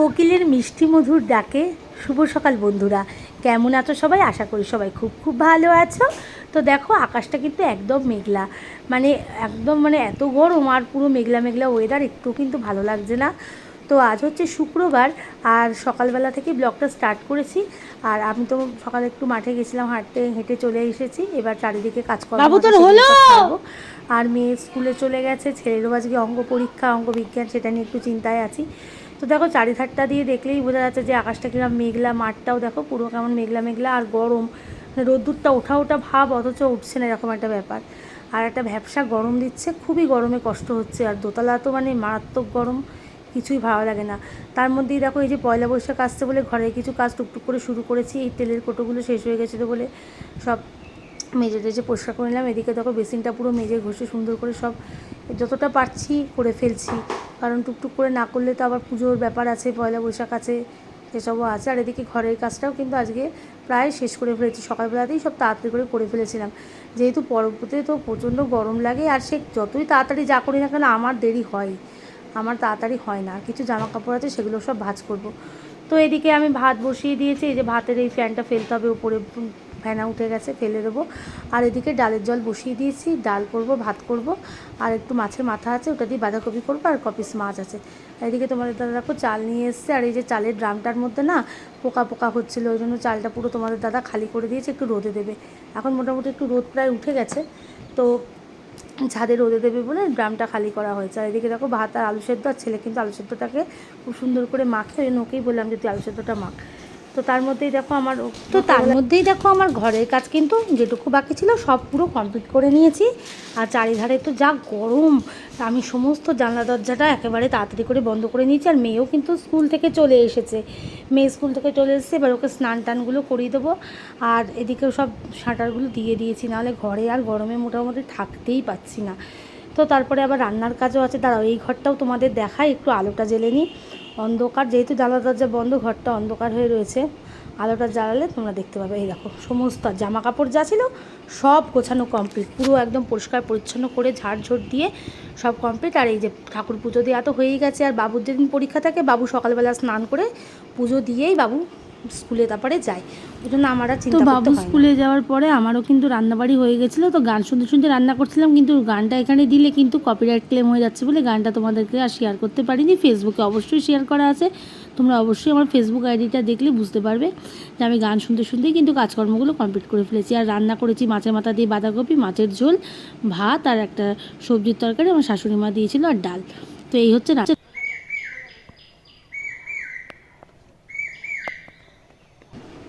কোকিলের মিষ্টি মধুর ডাকে শুভ সকাল বন্ধুরা। কেমন আছো সবাই? আশা করি সবাই খুব খুব ভালো আছো। তো দেখো আকাশটা কিন্তু একদম মেঘলা। মানে একদম মানে এত গরম আর পুরো মেঘলা মেঘলা ওয়েদার একটু কিন্তু ভালো লাগছে না। তো আজ হচ্ছে শুক্রবার আর সকালবেলা থেকে ব্লগটা স্টার্ট করেছি। আর আমি তো সকালে একটু মাঠে গেছিলাম হাঁটতে হেঁটে চলে এসেছি। এবার চারিদিকে কাজ হলো? আর মেয়ে স্কুলে চলে গেছে ছেলেরও আজকে অঙ্গ পরীক্ষা অঙ্গ বিজ্ঞান সেটা নিয়ে একটু চিন্তায় আছি। তো দেখো চারিধারটা দিয়ে দেখলেই বোঝা যাচ্ছে যে আকাশটা কিরম মেঘলা, মাঠটাও দেখো পুরো কেমন মেঘলা মেঘলা আর গরম। মানে রোদ্দুরটা ওঠা ওঠা ভাব অথচ উঠছে না এরকম একটা ব্যাপার। আর একটা ব্যবসা গরম দিচ্ছে, খুবই গরমে কষ্ট হচ্ছে। আর দোতলা তো মানে মারাত্মক গরম, কিছুই ভালো লাগে না। তার মধ্যেই দেখো এই যে পয়লা বৈশাখ আসছে বলে ঘরের কিছু কাজ টুকটুক করে শুরু করেছি, এই তেলের কোটোগুলো শেষ হয়ে গেছিল বলে সব মেজে টেজে পরিষ্কার করে নিলাম। এদিকে দেখো বেসিনটা পুরো মেজে ঘষে সুন্দর করে সব যতটা পারছি করে ফেলছি। কারণ টুকটুক করে না করলে তো আবার পুজোর ব্যাপার আছে, পয়লা বৈশাখ আছে সেসবও আছে। আর এদিকে ঘরের কাজটাও কিন্তু আজকে প্রায় শেষ করে ফেলেছি। সকালবেলাতেই সব তাড়াতাড়ি করে করে ফেলেছিলাম। যেহেতু পরবর্তীতে তো প্রচণ্ড গরম লাগে, আর সে যতই তাড়াতাড়ি যা করি না কেন আমার দেরি হয়। আমার তাড়াতাড়ি হয় না। কিছু জামা কাপড় আছে, সেগুলো সব ভাঁজ করব। তো এদিকে আমি ভাত বসিয়ে দিয়েছি। এই যে ভাতের এই ফ্যানটা ফেলতে হবে উপরে। ফ্যানা উঠে গেছে, ফেলে দেবো। আর এদিকে ডালের জল বসিয়ে দিয়েছি, ডাল করব, ভাত করব। আর একটু মাছের মাথা আছে, ওটা দিয়ে বাঁধাকপি করব আর কপিস মাছ আছে। এদিকে তোমাদের দাদা দেখো চাল নিয়ে এসছে, আর এই যে চালের ড্রামটার মধ্যে না পোকা পোকা হচ্ছিল, ওই জন্য চালটা পুরো তোমাদের দাদা খালি করে দিয়েছে, একটু রোদে দেবে। এখন মোটামুটি একটু রোদ প্রায় উঠে গেছে, তো ছাদে রোদে দেবে বলে ড্রামটা খালি করা হয়েছে। আর এদিকে দেখো ভাত আর আলু সেদ্ধ, আর ছেলে কিন্তু আলু সেদ্ধটাকে খুব সুন্দর করে মাখে, ওই ওকেই বললাম যে তুই আলু সেদ্ধটা মাখ। তো তার মধ্যেই দেখো আমার তো তার মধ্যেই দেখো আমার ঘরের কাজ কিন্তু যেটুকু বাকি ছিল সব পুরো কমপ্লিট করে নিয়েছি। আর চারিধারে তো যা গরম, আমি সমস্ত জানলা দরজাটা একেবারে তাড়াতাড়ি করে বন্ধ করে নিয়েছি। আর মেয়েও কিন্তু স্কুল থেকে চলে এসেছে। মেয়ে স্কুল থেকে চলে এসেছে, এবার ওকে স্নান টানগুলো করিয়ে দেবো। আর এদিকেও সব শাটারগুলো দিয়ে দিয়েছি, নাহলে ঘরে আর গরমে মোটামুটি থাকতেই পাচ্ছি না। তো তারপরে আবার রান্নার কাজও আছে। দাঁড়াও, এই ঘরটাও তোমাদের দেখায় একটু আলোটা জ্বেলে নিই। অন্ধকার, যেহেতু জানলা দরজা বন্ধ, ঘরটা অন্ধকার হয়ে রয়েছে। আলোটা জ্বালালে তোমরা দেখতে পাবে। এই দেখো, সমস্ত জামা কাপড় যা ছিল সব গোছানো কমপ্লিট পুরো একদম পরিষ্কার, পরিচ্ছন্ন করে ঝাড়ঝোড় দিয়ে সব কমপ্লিট আর এই যে ঠাকুর পুজো দেওয়া তো হয়েই গেছে। আর বাবুর যেদিন পরীক্ষা থাকে, বাবু সকালবেলা স্নান করে পুজো দিয়েই বাবু স্কুলে তারপরে যায় ওই জন্য আমার আর চিন্তা বাবু। স্কুলে যাওয়ার পরে আমারও কিন্তু রান্নাবাড়ি হয়ে গেছিল তো গান শুনতে শুনতে রান্না করছিলাম কিন্তু গানটা এখানে দিলে কিন্তু কপিরাইট ক্লেম হয়ে যাচ্ছে বলে গানটা তোমাদেরকে আর শেয়ার করতে পারিনি। ফেসবুকে অবশ্যই শেয়ার করা আছে। তোমরা অবশ্যই আমার ফেসবুক আইডিটা দেখলে বুঝতে পারবে যে আমি গান শুনতে শুনতেই কিন্তু কাজকর্মগুলো কমপ্লিট করে ফেলেছি। আর রান্না করেছি মাছের মাথা দিয়ে বাঁধাকপি মাছের ঝোল ভাত আর একটা সবজির তরকারি আমার শাশুড়ি মা দিয়েছিল আর ডাল। তো এই হচ্ছে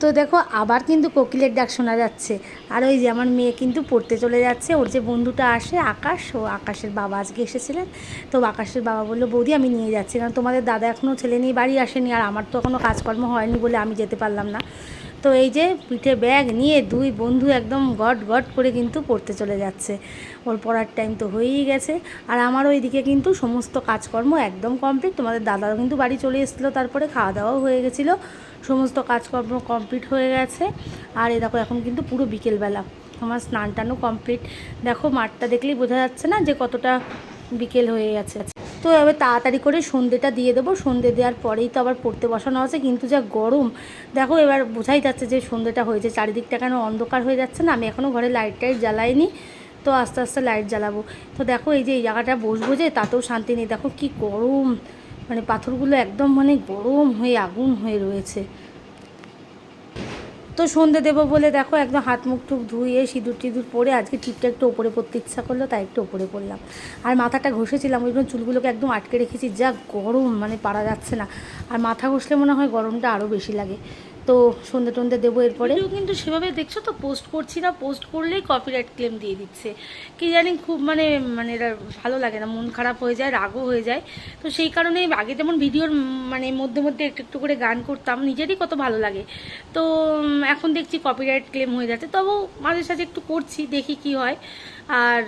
তো দেখো, আবার কিন্তু কোকিলের ডাক শোনা যাচ্ছে। আর ওই যে আমার মেয়ে কিন্তু পড়তে চলে যাচ্ছে। ওর যে বন্ধুটা আসে, আকাশ, ও আকাশের বাবা আজকে এসেছিলেন। তো আকাশের বাবা বলল, বৌদি, আমি নিয়ে যাচ্ছি। কারণ তোমাদের দাদা এখনও ছেলে নিয়ে বাড়ি আসেনি, আর আমার তো এখনও কাজকর্ম হয়নি বলে আমি যেতে পারলাম না। তো এই যে পিঠে ব্যাগ নিয়ে দুই বন্ধু একদম গট গট করে কিন্তু পড়তে চলে যাচ্ছে। ওর পড়ার টাইম তো হয়েই গেছে। আর আমার ওইদিকে কিন্তু সমস্ত কাজকর্ম একদম কমপ্লিট তোমাদের দাদাও কিন্তু বাড়ি চলে এসেছিল, তারপরে খাওয়া দাওয়াও হয়ে গেছিল। সমস্ত কাজকর্ম কমপ্লিট হয়ে গেছে। আর এ দেখো, এখন কিন্তু পুরো বিকেলবেলা। আমার স্নান টানও কমপ্লিট দেখো, মাঠটা দেখলেই বোঝা যাচ্ছে না যে কতটা বিকেল হয়ে গেছে। তো এবার তাড়াতাড়ি করে সন্ধেটা দিয়ে দেবো। সন্ধে দেওয়ার পরেই তো আবার পড়তে বসানো আছে, কিন্তু যা গরম। দেখো, এবার বোঝাই যাচ্ছে যে সন্ধেটা হয়েছে। চারিদিকটা কেন অন্ধকার হয়ে যাচ্ছে না? আমি এখনও ঘরে লাইট টাইট জ্বালাইনি, তো আস্তে আস্তে লাইট জ্বালাবো। তো দেখো, এই যে এই জায়গাটা বসবো যে, তাতেও শান্তি নেই। দেখো, কি গরম! মানে পাথরগুলো একদম মানে গরম হয়ে, আগুন হয়ে রয়েছে। তো সন্ধে দেবো বলে দেখো একদম হাত মুখ টুক ধুয়ে সিঁদুর টিঁদুর পরে আজকে টিপটা একটু ওপরে পড়তে ইচ্ছা করল, তাই একটু ওপরে পড়লাম। আর মাথাটা ঘষেছিলাম, ওই জন্য চুলগুলোকে একদম আটকে রেখেছি, যা গরম মানে পারা যাচ্ছে না। আর মাথা ঘষলে মনে হয় গরমটা আরও বেশি লাগে। তো সন্ধে টন্ধে দেবো এরপরে। কিন্তু সেভাবে দেখছ তো? পোস্ট করছি না পোস্ট করলেই কপিরাইট ক্লেম দিয়ে দিচ্ছে। কি জানি খুব মানে মানে এটা ভালো লাগে না, মন খারাপ হয়ে যায়, রাগও হয়ে যায়। তো সেই কারণে আগে যেমন ভিডিওর মানে মধ্যে মধ্যে একটু একটু করে গান করতাম, নিজেরই কত ভালো লাগে। তো এখন দেখছি কপিরাইট ক্লেম হয়ে যাচ্ছে। তবু মাঝে সাঝে একটু করছি, দেখি কি হয়। আর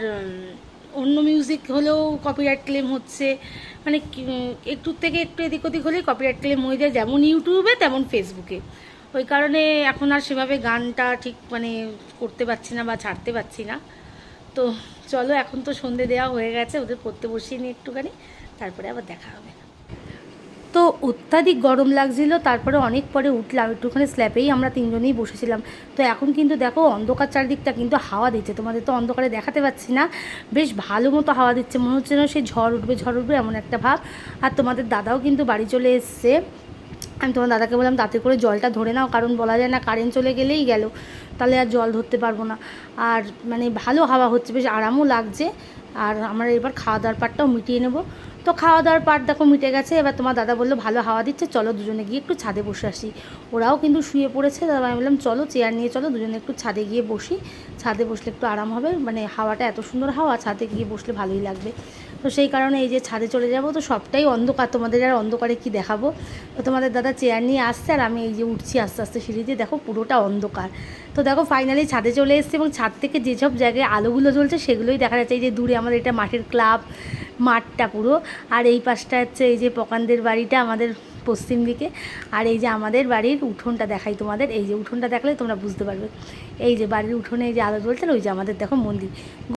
অন্য মিউজিক হলেও কপিরাইট ক্লেম হচ্ছে। মানে একটু থেকে একটু এদিক ওদিক হলেই কপিরাইট ক্লেম হয়ে যায়, যেমন ইউটিউবে তেমন ফেসবুকে ওই কারণে এখন আর সেভাবে গানটা ঠিক মানে করতে পারছি না বা ছাড়তে পারছি না। তো চলো, এখন তো সন্ধে দেওয়া হয়ে গেছে, ওদের পড়তে বসিয়ে নিই একটুখানি, তারপরে আবার দেখা হবে। তো অত্যাধিক গরম লাগছিল, তারপরে অনেক পরে উঠলাম, একটুখানি স্ল্যাপেই আমরা তিনজনেই বসেছিলাম। তো এখন কিন্তু দেখো, অন্ধকার চারদিকটা কিন্তু হাওয়া দিচ্ছে, তোমাদের তো অন্ধকারে দেখাতে পাচ্ছি না। বেশ ভালো মতো হাওয়া দিচ্ছে, মনে হচ্ছে না সে ঝড় উঠবে ঝড় উঠবে এমন একটা ভাব। আর তোমাদের দাদাও কিন্তু বাড়ি চলে এসছে। আমি তোমার দাদাকে বললাম, তাতে করে জলটা ধরে নাও, কারণ বলা যায় না কারেন্ট চলে গেলেই গেল। তাহলে আর জল ধরতে পারব না। আর মানে ভালো হাওয়া হচ্ছে, বেশ আরামও লাগছে। আর আমরা এবার খাওয়া দাওয়ার পার্টটাও মিটিয়ে নেব। তো খাওয়া দাওয়ার পাট দেখো মিটে গেছে। এবার তোমার দাদা বলল, ভালো হাওয়া দিচ্ছে, চলো দুজনে গিয়ে একটু ছাদে বসে আসি। ওরাও কিন্তু শুয়ে পড়েছে। তারপর আমি বললাম, চলো চেয়ার নিয়ে চলো, দুজনে একটু ছাদে গিয়ে বসি। ছাদে বসলে একটু আরাম হবে। মানে হাওয়াটা এত সুন্দর হাওয়া, ছাদে গিয়ে বসলে ভালোই লাগবে। তো সেই কারণে এই যে ছাদে চলে যাব, তো সবটাই অন্ধকার। তোমাদের আর অন্ধকারে কি দেখাবো? তো তোমাদের দাদা চেয়ার নিয়ে আসছে আর আমি এই যে উঠছি আস্তে আস্তে সিঁড়ি দিয়ে। দেখো পুরোটা অন্ধকার। তো দেখো ফাইনালি ছাদে চলে এসেছে এবং ছাদ থেকে যেসব জায়গায় আলোগুলো জ্বলছে সেগুলোই দেখা যাচ্ছে। এই যে দূরে আমাদের এটা মাঠের ক্লাব মাঠটা পুরো। আর এই পাশটা হচ্ছে এই যে পকানদের বাড়িটা আমাদের পশ্চিম দিকে। আর এই যে আমাদের বাড়ির উঠোনটা দেখাই তোমাদের। এই যে উঠোনটা দেখলে তোমরা বুঝতে পারবে। এই যে বাড়ির উঠোনে এই যে আলো জ্বলছে ওই যে আমাদের দেখো মন্দির।